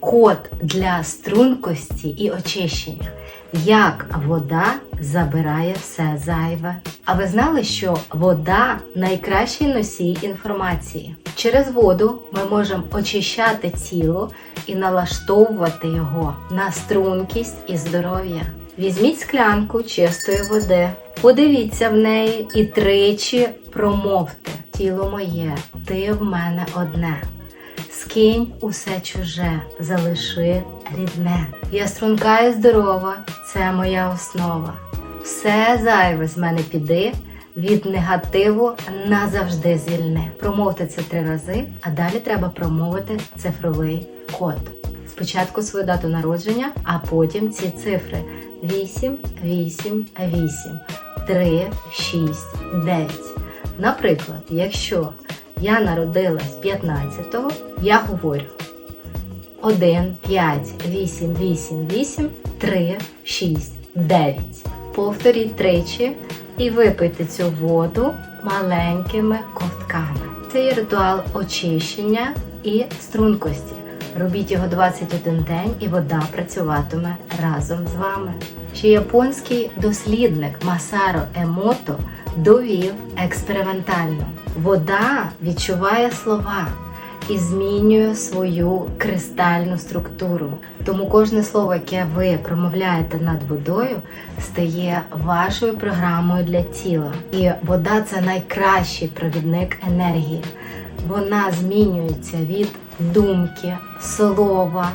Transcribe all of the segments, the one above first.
код для стрункості і очищення. Як вода забирає все зайве. А ви знали, що вода найкращий носій інформації? Через воду ми можемо очищати тіло і налаштовувати його на стрункість і здоров'я. Візьміть склянку чистої води, подивіться в неї і тричі промовте: тіло моє, ти в мене одне. Скинь усе чуже, залиши рідне. Я струнка і здорова, це моя основа. Все зайве з мене піди, від негативу назавжди звільни. Промовте це три рази, а далі треба промовити цифровий код. Спочатку свою дату народження, а потім ці цифри 8, 8, 8, 3, 6, 9. Наприклад, якщо я народилась 15-го, я говорю 1, 5, 8, 8, 8, 3, 6, 9. Повторіть тричі і випийте цю воду маленькими ковтками. Це є ритуал очищення і стрункості. Робіть його 21 день, і вода працюватиме разом з вами. Ще японський дослідник Масаро Емото довів експериментально. Вода відчуває слова і змінює свою кристальну структуру. Тому кожне слово, яке ви промовляєте над водою, стає вашою програмою для тіла. І вода це найкращий провідник енергії. Вона змінюється від думки, слова,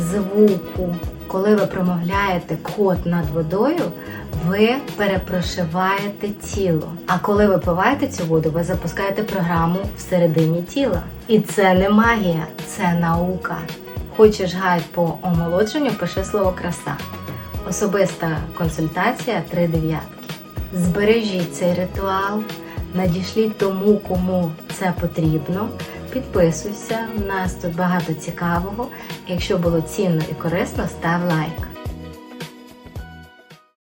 звуку. Коли ви промовляєте код над водою, ви перепрошиваєте тіло. А коли ви пиваєте цю воду, ви запускаєте програму всередині тіла. І це не магія, це наука. Хочеш гайд по омолодженню, пиши слово краса. Особиста консультація три дев'ятки. Збережіть цей ритуал, надішліть тому, кому це потрібно. Підписуйся, у нас тут багато цікавого. Якщо було цінно і корисно, став лайк.